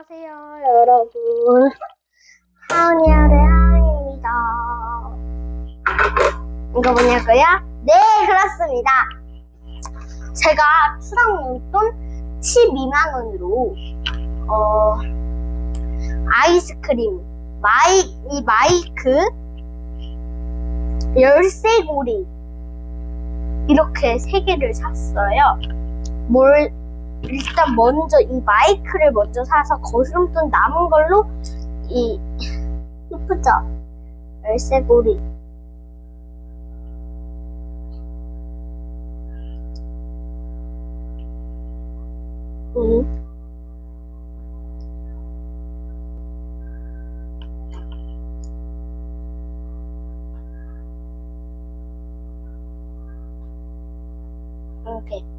안녕하세요, 여러분. 하은이아의 하은입니다. 이거 뭐냐고요? 네, 그렇습니다. 제가 수학용돈 12만원으로, 어, 아이스크림, 마이, 이 마이크, 열쇠고리, 이렇게 세 개를 샀어요. 뭘, 일단 먼저 이 마이크를 먼저 사서 거스름돈 남은 걸로 이 예쁘죠? 열쇠고리 음. 이렇게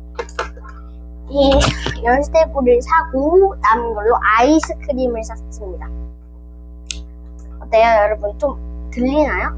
예, 열쇠고리를 사고 남은 걸로 아이스크림을 샀습니다. 어때요, 여러분? 좀 들리나요?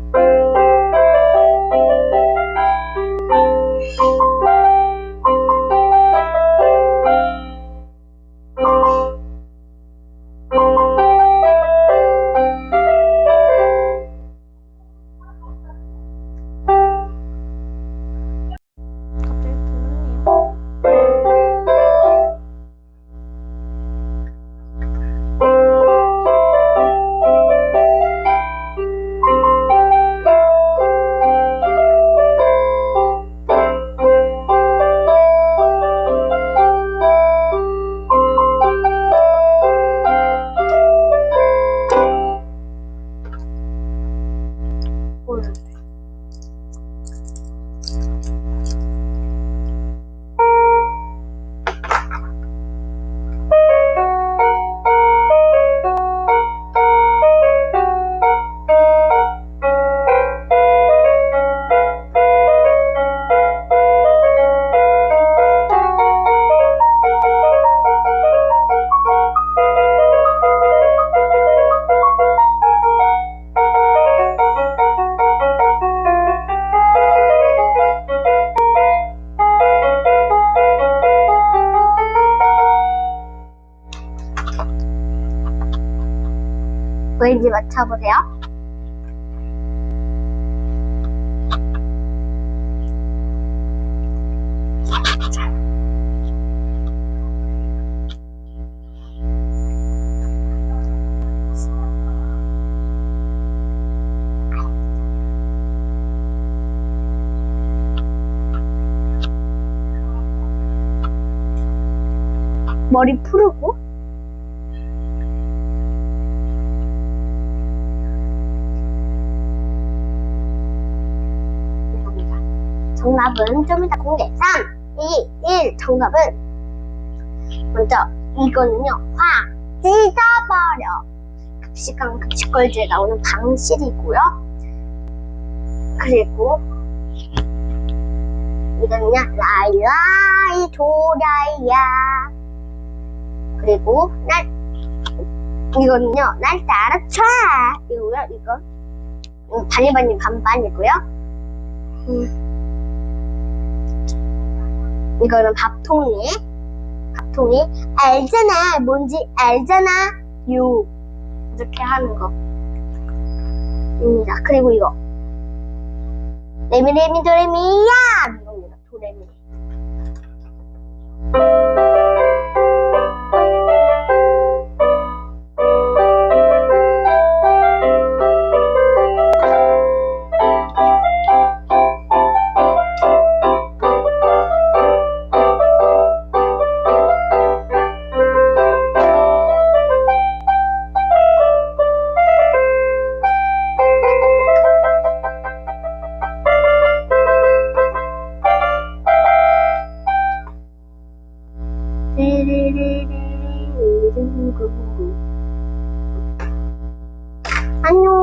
보이는지 맞춰보세요. 머리 푸르고 정답은 좀 이따 공개. 3, 2, 1. 정답은 먼저 이거는요. 화 찢어버려. 급식한 급식걸주에 나오는 방실이고요. 그리고 이거는요. 라이라이 도라이야. 그리고 날 이거는요. 날 따라쳐. 이거요. 이거 음, 반이반이 반반이고요. 음. 이거는 밥통이. 밥통이. 알잖아. 뭔지 알잖아. 요. 이렇게 하는 거. 입니다. 그리고 이거. 레미레미 도레미야! 이겁니다. 도레미. 안녕